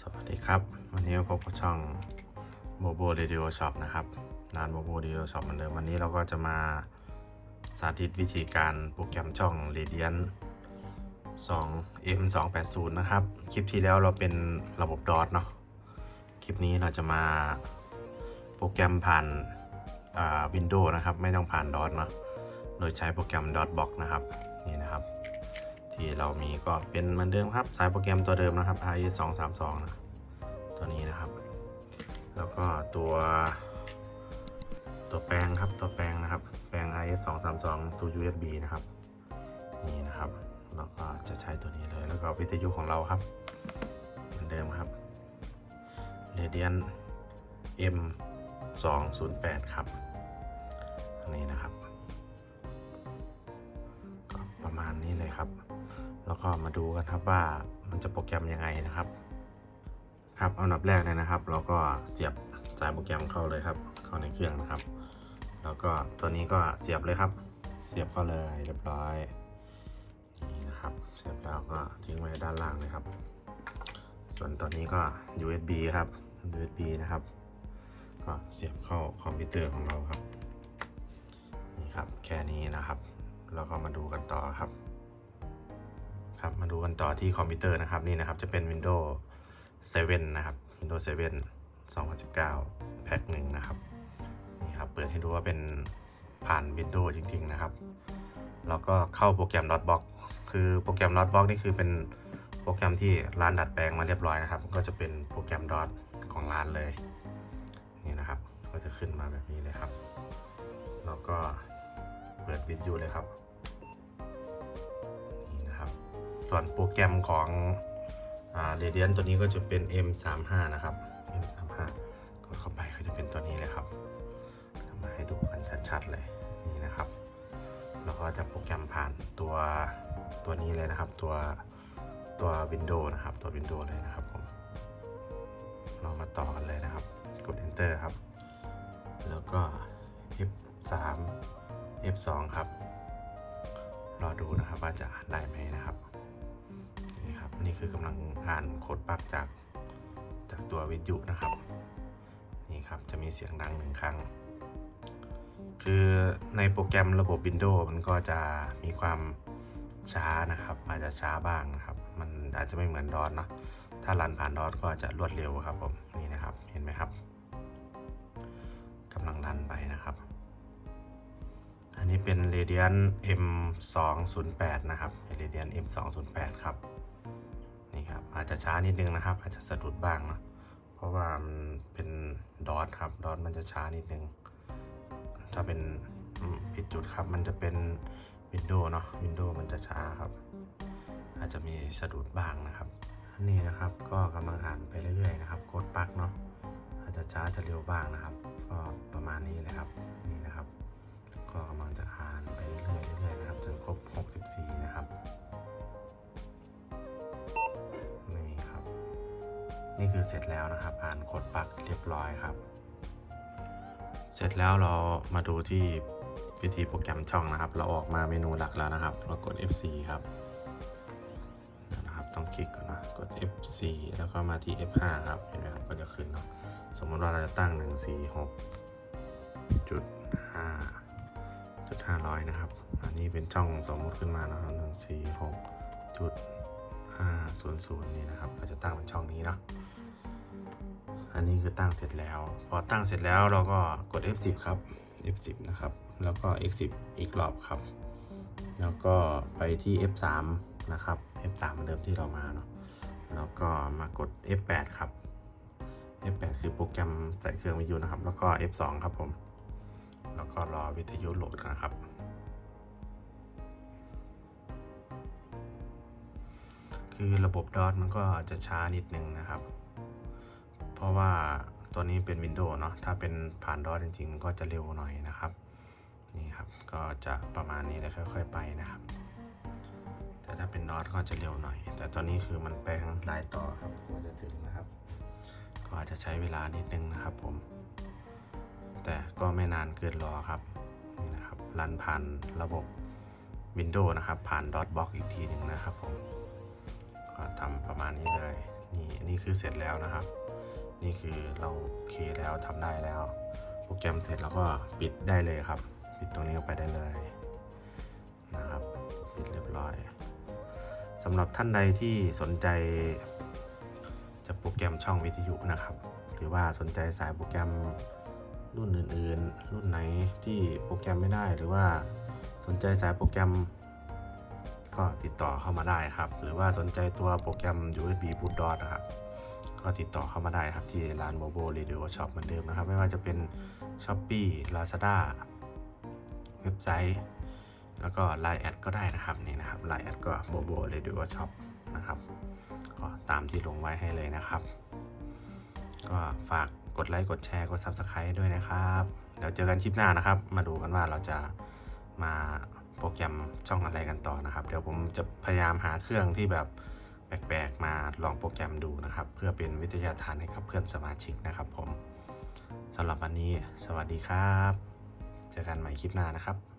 สวัสดีครับ วันนี้พบกับช่องโมโบเรดิโอช็อปนะครับร้านโมโบเรดิโอช็อปเหมือนเดิมวันนี้เราก็จะมาสาธิตวิธีการโปรแกรมช่อง Radiant 2 M 2 8 0นะครับ คลิปที่แล้วเราเป็นระบบ DOS เนาะคลิปนี้เราจะมาโปรแกรมผ่านวินโดว์นะครับ ไม่ต้องผ่าน DOS เนาะโดยใช้โปรแกรม DOSBox นะครับ นี่นะครับ ที่เรามีก็เป็นเหมือนเดิมครับสายโปรแกรมตัวเดิมนะครับ i 2 3 2นะตัวนี้นะครับ แล้วก็ตัวตัวแปลงครับตัวแปลงนะครับ แปลง i 2 3 2ตัว USB นะครับนี่นะครับเราก็จะใช้ตัวนี้เลยแล้วก็วิทยุของเราครับ เหมือนเดิมครับ Radiant M 2 0 8ครับอันนี้นะครับ ประมาณนี้เลยครับ แล้วก็มาดูกันครับว่ามันจะโปรแกรมยังไงนะครับ ครับอันดับแรกเลยนะครับ เราก็เสียบสายโปรแกรมเข้าเลยครับ เข้าในเครื่องนะครับ แล้วก็ตัวนี้ก็เสียบเลยครับ เสียบเข้าเลยเรียบร้อยนี่นะครับ เสียบแล้วก็ทิ้งไว้ด้านล่างเลยครับ ส่วนตัวนี้ก็ USB ครับ USB นะครับ ก็เสียบเข้าคอมพิวเตอร์ของเราครับ นี่ครับแค่นี้นะครับ เราก็มาดูกันต่อครับ ครับ มาดูกันต่อที่คอมพิวเตอร์นะครับนี่นะครับจะเป็น Windows 7 นะครับ Windows 7 2019 แพ็คหนึ่งนะครับนี่ครับเปิดให้ดูว่าเป็นผ่าน Windows จริง ๆ นะครับ แล้วก็เข้าโปรแกรม Dotbox คือโปรแกรม Dotbox นี่คือเป็นโปรแกรมที่ร้านดัดแปลงมาเรียบร้อยนะครับ ก็จะเป็นโปรแกรม Dot ของร้านเลยนี่นะครับ ก็จะขึ้นมาแบบนี้เลยครับ แล้วก็เปิดวิดีโอเลยครับ ส่วนโปรแกรมของเรเดียนตัวนี้ก็จะเป็น M35 นะครับ M35 กดเข้าไปก็จะเป็นตัวนี้เลยครับมาให้ดูกันชัดๆเลยนี่นะครับแล้วก็จะโปรแกรมผ่านตัวตัวนี้เลยนะครับ ตัวตัว Windows นะครับ ตัว Windows เลยนะครับผมเรามาต่อกันเลยนะครับ กด Enter ครับ แล้วก็ F3 F2 ครับ รอดูนะครับว่าจะอ่านได้ไหมนะครับ นี่คือกำลังอ่านโค้ดปักจากจากตัววิทยุนะครับ นี่ครับจะมีเสียงดังหนึ่งครั้ง คือในโปรแกรมระบบ Windows มันก็จะมีความช้านะครับ อาจจะช้าบ้างนะครับ มันอาจจะไม่เหมือนดอทนะถ้ารันผ่านดอทก็จะรวดเร็วครับผมนี่นะครับเห็นไหมครับกำลังรันไปนะครับ อันนี้เป็น Radian M208 นะครับ Radian M208 ครับ ครับ อาจจะช้านิดนึงนะครับ อาจจะสะดุดบ้างเนอะเพราะว่ามันเป็นดอทครับดอทมันจะช้านิดนึง ถ้าเป็นผิดจุดครับ มันจะเป็นวินโดว์เนาะวินโดว์มันจะช้าครับ อาจจะมีสะดุดบ้างนะครับอันนี้นะครับก็กำลังอ่านไปเรื่อยๆนะครับโค้ดปักเนาะอาจจะช้าจะเร็วบ้างนะครับ ก็ประมาณนี้เลยครับนี่นะครับ ก็กำลังจะอ่านไปเรื่อยๆเรื่อยๆนะครับจนครบ 64 นะครับ นี่คือเสร็จแล้วนะครับอ่านกดปักเรียบร้อยครับ เสร็จแล้วเรามาดูที่วิธีโปรแกรมช่องนะครับ เราออกมาเมนูหลักแล้วนะครับ เรากด F4 ครับนะครับ ต้องคลิกก่อนนะ กด F4 แล้วก็มาที่ F5 ครับ เห็นไหมครับ ก็จะขึ้นเนาะ สมมติว่าเราจะตั้ง 146จุด5จุด500 นะครับ อันนี้เป็นช่องสมมติขึ้นมานะครับ 146จุด500 นี่นะครับ เราจะตั้งเป็นช่องนี้เนาะ อันนี้คือตั้งเสร็จแล้ว พอตั้งเสร็จแล้วเราก็กด F10 ครับ F10 นะครับ แล้วก็ X10 อีกรอบครับ แล้วก็ไปที่ F3 นะครับ F3 เหมือนเดิมที่เรามาเนาะ แล้วก็มากด F8 ครับ F8 คือโปรแกรมใส่เครื่องวิทยุนะครับ แล้วก็ F2 ครับผม แล้วก็รอวิทยุโหลดนะครับคือระบบดอทมันก็จะช้านิดนึงนะครับ เพราะว่าตัวนี้เป็น Windows เนาะถ้าเป็นผ่านดอทจริงๆมันก็จะเร็วหน่อยนะครับนี่ครับก็จะประมาณนี้แล้วค่อย ๆ ไปนะครับ แต่ถ้าเป็นดอทก็จะเร็วหน่อย แต่ตอนนี้คือมันแปลงลายต่อครับกว่าจะถึงนะครับ ก็อาจจะใช้เวลานิดนึงนะครับผม แต่ก็ไม่นานเกินรอครับนี่นะครับรันผ่านระบบ Windows นะครับ ผ่าน Dotbox อีกทีหนึ่งนะครับผมก็ทำประมาณนี้เลยนี่นี่คือเสร็จแล้วนะครับ เราโอเคแล้วทำได้แล้ว โปรแกรมเสร็จแล้วก็ปิดได้เลยครับ ปิดตรงนี้ออกไปได้เลยนะครับปิดเรียบร้อยสำหรับท่านใดที่สนใจจะโปรแกรมช่องวิทยุนะครับ หรือว่าสนใจสายโปรแกรมรุ่นอื่นๆ รุ่นไหนที่โปรแกรมไม่ได้หรือว่าสนใจสายโปรแกรมก็ติดต่อเข้ามาได้ครับ หรือว่าสนใจตัวโปรแกรม USB Boot นะครับ ก็ติดต่อเข้ามาได้ครับที่ร้าน m o b o Radio Shop เหมือนเดิมนะครับ ไม่ว่าจะเป็น Shopee Lazada เว็บไซต์ แล้วก็ Line แอดก็ได้นะครับนี่นะครับ Line แอดก็ m o b o Radio Shop นะครับก็ตามที่ลงไว้ให้เลยนะครับ ก็ฝากกดไลค์กดแชร์กด Subscribe ด้วยนะครับเดี๋ยวเจอกันคลิปหน้านะครับ มาดูกันว่าเราจะมาโปรแกรมช่องอะไรกันต่อนะครับ เดี๋ยวผมจะพยายามหาเครื่องที่แบบ แปลกๆ มาลองโปรแกรมดูนะครับ เพื่อเป็นวิทยาทานให้กับเพื่อนสมาชิกนะครับผมสำหรับวันนี้สวัสดีครับ เจอกันใหม่คลิปหน้านะครับ